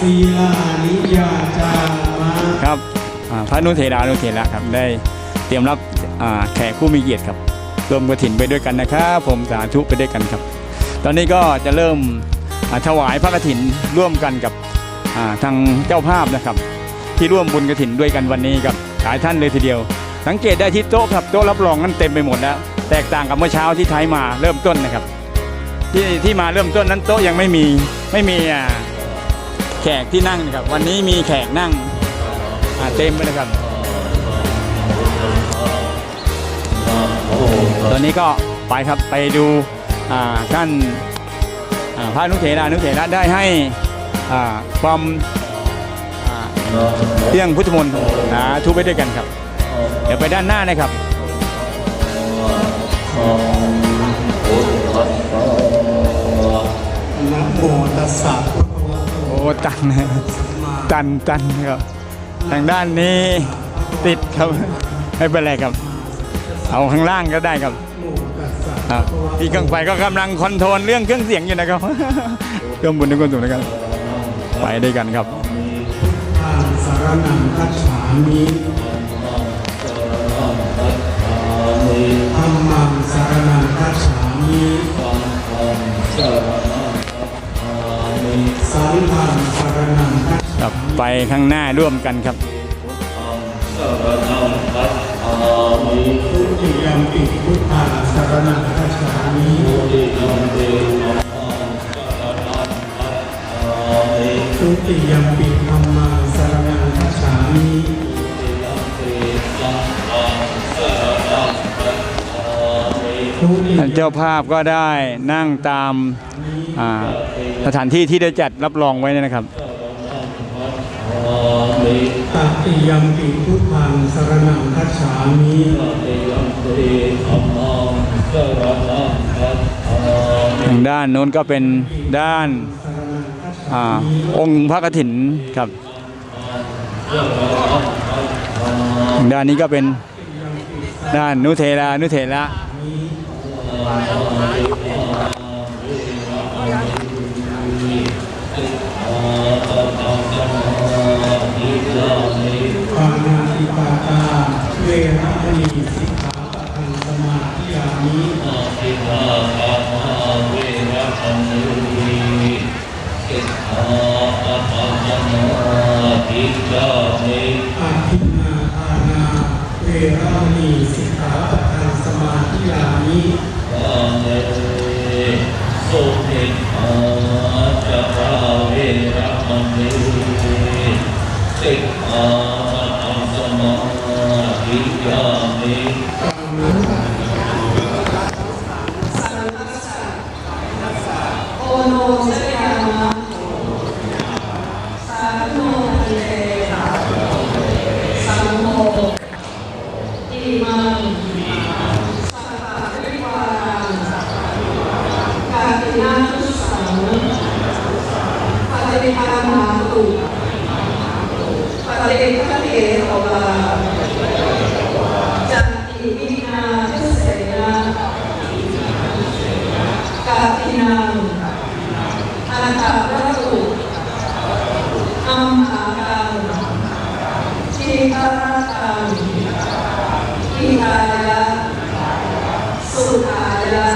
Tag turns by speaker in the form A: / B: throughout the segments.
A: ศีลานิยาจามา
B: ครับอ่าพระนุเทรานุเทระครับได้เตรียมรับอ่าแขกผู้มีเกียรติครับรวมกระถินไปด้วยกันนะครับผมสาธุไปด้วยกันครับ ตอนนี้ก็จะเริ่มอ่าถวายพระกฐินร่วมกันกับอ่าทางเจ้าภาพนะครับ ที่ร่วมบุญกฐินด้วยกันวันนี้กับหลายท่านเลยทีเดียว สังเกตได้ที่โต๊ะครับโต๊ะรับรองนั้นเต็มไปหมดแล้วแตกต่างกับเมื่อเช้าที่ไทยมาเริ่มต้นนะครับ ที่ที่มาเริ่มต้นนั้นโต๊ะยังไม่มีไม่มีอ่า แขกที่นั่งนะครับ วันนี้มีแขกนั่งเต็มไปเลยครับ ตอนนี้ก็ไปครับไปดูท่านพระนุเถรานุเถระได้ให้อ่าความเรื่องพุทธมนต์สาธุไปด้วยกันครับ เดี๋ยวไปด้านหน้านะครับ
A: นะโมตัสสะ ต
B: โอ้ตันนะตันตันครับทางด้านนี้ติดครับไม่เป็นไรครับ เอาข้างล่างก็ได้ครับอะพี่เครื่องไฟก็กำลังคอนโทรลเรื่องเครื่องเสียงอยู่นะครับเครื่องบุญทุกคนสูงนะครับไปด้วยกันครับ
A: สารนังคัจฉามิธรรมังสารนังคัจฉา
B: ไปข้างหน้าร่วมกันครับ
A: ติยมปิพุทธาสารนังคัจฉามิทุติยมปิธรรมังสารนังคัจฉามิ
B: เจ้าภาพก็ได้นั่งตามสถานที่ที่ได้จัดรับรองไว้นะครับ
A: ตติยมปิพุทธังสารนังคัจฉามิ
B: ทางด้านโน้นก็เป็นด้านองค์พระกฐินครับด้านนี้ก็เป็นด้านนุเทรานุเทระ
A: มีสิกขาปะทังสมาธิยามิอาทินนาทานาเวระมณีสิกขาปะทังสมาธิยามิ
C: สุขิอาจาราเวรมณีสิกขาปังสมาธิยามิ
D: โอโนชยามะสาธุโนทิเตสังโฆอิมังสัพพะริวรังกาตินาทุสังปฏิริอา มาตุปฏิริคเทโตวาจันติวินาทุเสนา กาตินังอาตาวัตถุอัมหากังทีฆาตังทิทายะสุขายะ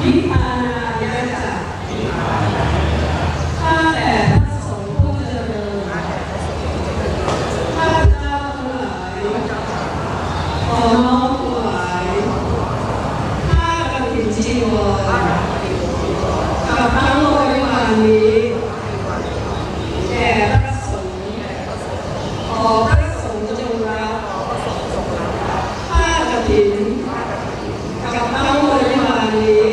D: นิพพานายะจะข้าแต่พระสงฆ์ผู้เจริญข้าพเจ้าทั้งหลายขอน้อมถวาย ข้ากฐินจีวรกับทั้งบริวารนี้แด่พระสงฆ์ขอพระสงฆ์จงรับผ้ากฐินกับทั้งบริวารนี้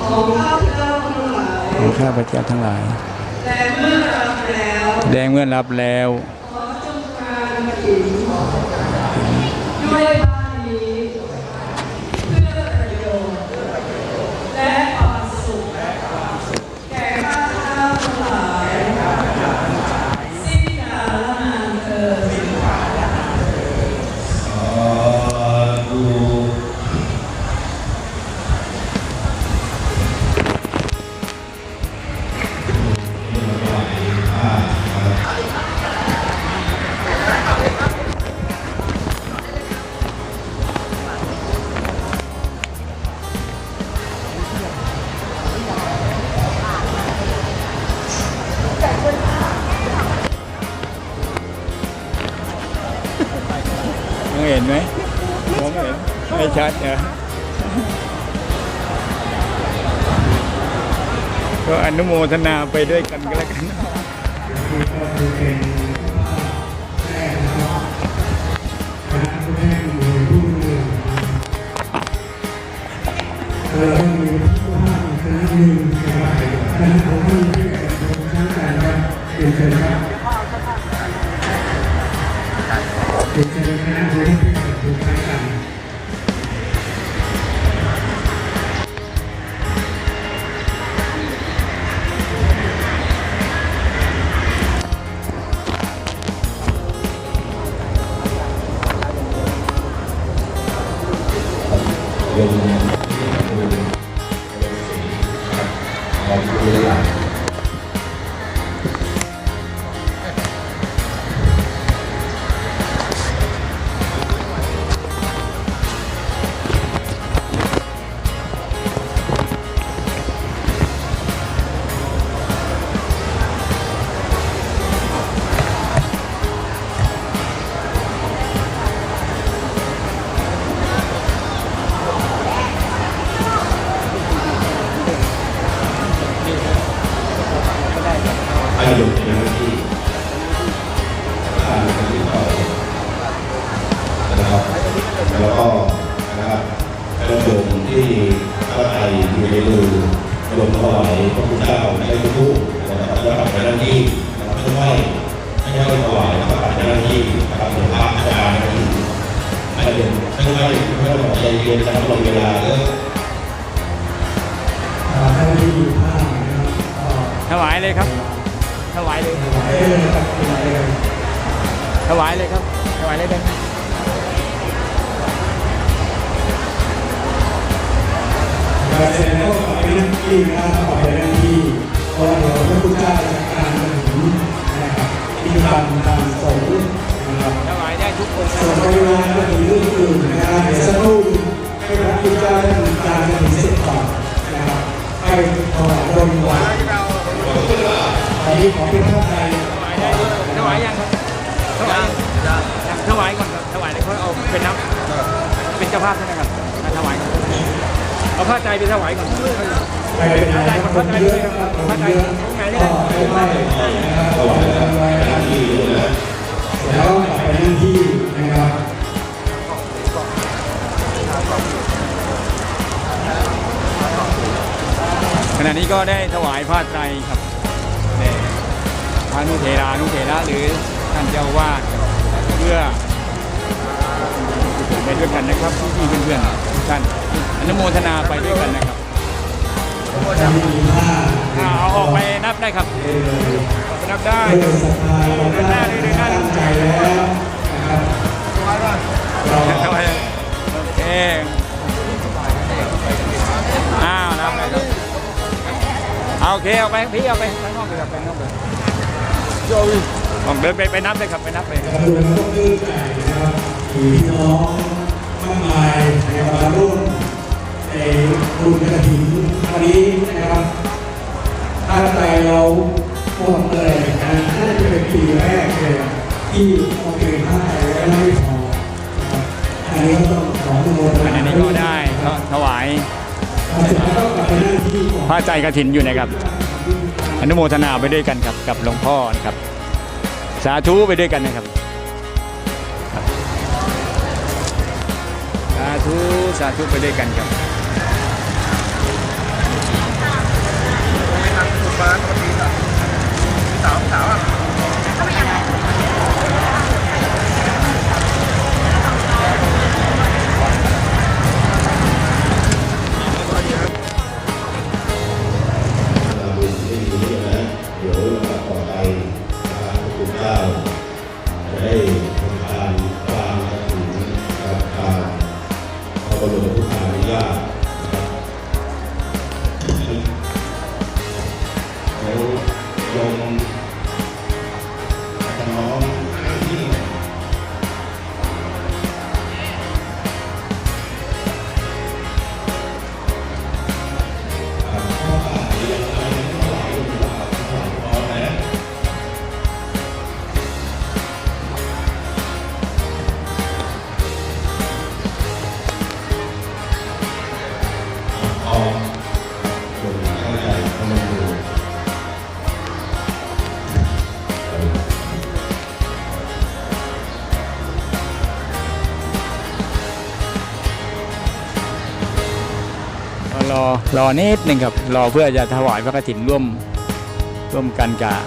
D: ของข้าพเจ้าทั้งหลาย
B: ของข้าพ เจ้าทั้งหลาย
D: แต่เมื่อรับแล้ว
B: แดงเมื่อรับแล้ว
D: ขอจงการกฐินด้วย ทนา
B: ไปด้วยกันก็แล้วกัน
A: นี่ก็ นะครับ
E: ลงเวลาเออ
A: ท่านที่อยู่ข้างนะครับก็
B: ถวายเลยครับ ถวายเลย
A: ถวายเลยนะครับถวายเลย
B: ถวายเลยครับ ถวายเลยได้ไหม
A: เราเสร็จแล้วก็ไปนั่งที่นะครับไปนั่งที่เพราะว่าเดี๋ยวพระพุทธเจ้าจะการมาถึงนะครับที่ทำตามสงฆ์นะครับ
B: ถวายได้ทุกคนนะ
A: ส่วนบริวารก็มีเรื่องอื่นนะครับเดี๋ยวสักครู่ ให้พระพุทธเจ้าได้ทำการถึงเสร็จก่อนนะครับให้ถวายบริวารอันนี้ขอเป็นพระไทย
B: ถวายได้ด้วยถวายยังครับถวายถวายก่อนครับถวายเลยเขาเอาเป็นน้ำเป็นเจ้าภาพใช่ไหมครับถวายเอาผ้าใจไปถวายก่อน
A: ไปเป็นนายกคนเยอะนะครับคนเยอะก็ไม่ไม่ถวายบริวารนะครับแล้วกลับไปที่นะครับ
B: ขณะนี้ก็ได้ถวายผ้าไตรครับแด่พระนุเถรานุเถระหรือท่านเจ้าวาดเพื่อไปด้วยกันนะครับพี่ๆเพื่อนๆทุกท่านอนุโมทนาไปด้วยกันนะครับ
A: จะมีผ้า
B: อ่าเอาออกไปนับได้ครับออกไปนับได้
A: เพื่อศรัทธาเราได้ตั้งใจแล้วนะครับ
B: โอเคเอาไปพี่เอาไปข้างนอกเลยครับไปข้างนอกเลยโจ้ยออกเดินไปไปนับเลยครับไปนับเลย
A: กระดูกก็คือใจนะครับมีพี่น้องมากมายในมาร่วมในบุญกระถิ่นวันนี้นะครับถ้าใจเราหมดเลยนะน่าจะเป็นปีแรกเลยที่เราเป็นผ้าไทยแล้วไม่พอนะครับอันนี้ก็ต้องขออนุโมท
B: อัน
A: นา
B: นี้ก็ได้ก็ถวาย
A: เสร็จแล้วก็กลับไปนั่งที่ก่อน
B: ผ้าใจกระถินอยู่นะครับ อนุโมทนาไปด้วยกันครับกับหลวงพ่อนะครับ สาธุไปด้วยกันนะครับ สาธุสาธุไปด้วยกันครับ
E: ทาได้ทำกทานปางกระถิ่นกับทางพระบรมพุทธานุญาตแล้วลงน้องให้ที่
C: รอนิดหนึ่งครับ รอเพื่อจะถวายพระกฐินร่วมร่วมกันกับ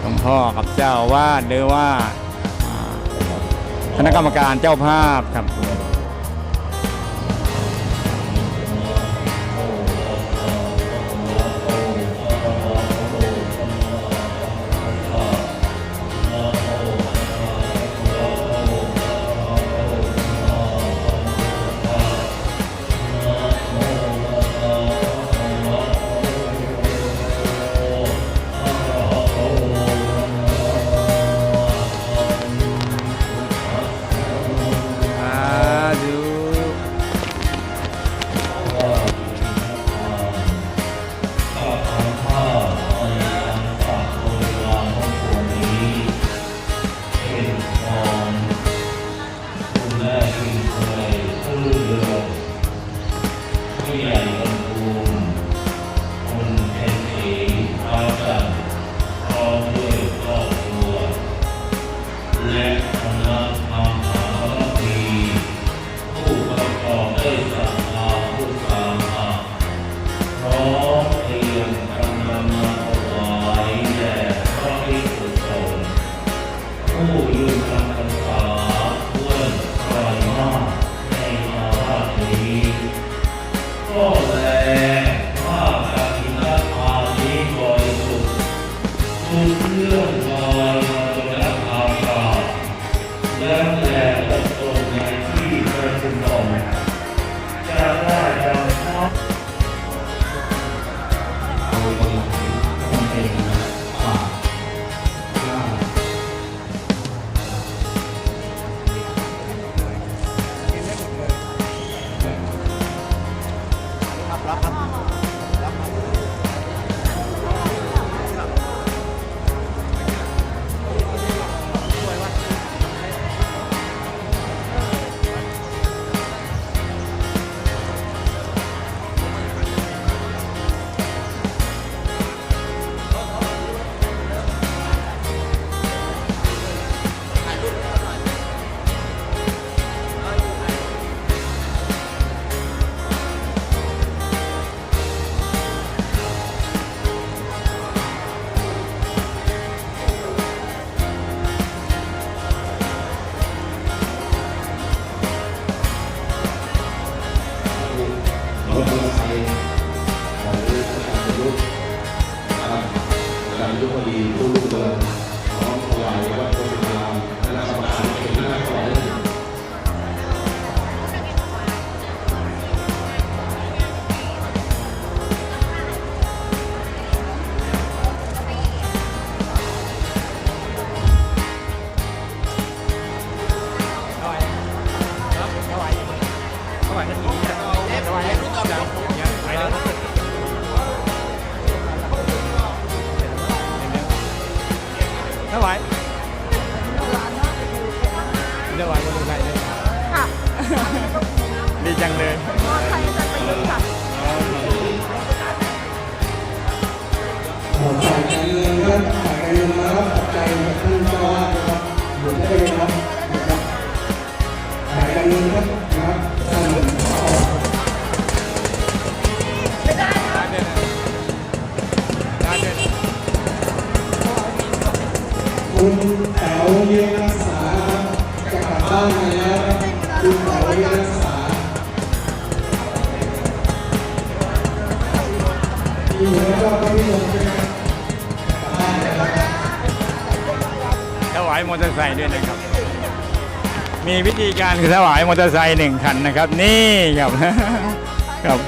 C: หลวงพ่อกับเจ้าวาดหรือว่าคณะกรรมการเจ้าภาพครับ
E: ไซค์ด้วยนะ
C: ค
A: รับ มีวิ
C: ธีการถวายมอเตอร์ไซค์หนึ่งคันนะครับ นี่ครับครับ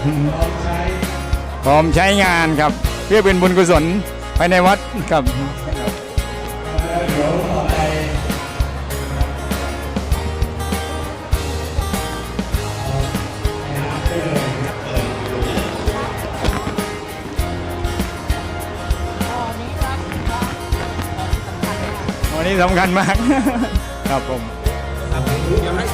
A: พร้อมใช้
C: งานครับ เพื่อเป็นบุญกุศลภายในวัดครับ สำคัญมาก ครับผม
A: เดี๋
F: ยว
G: ให้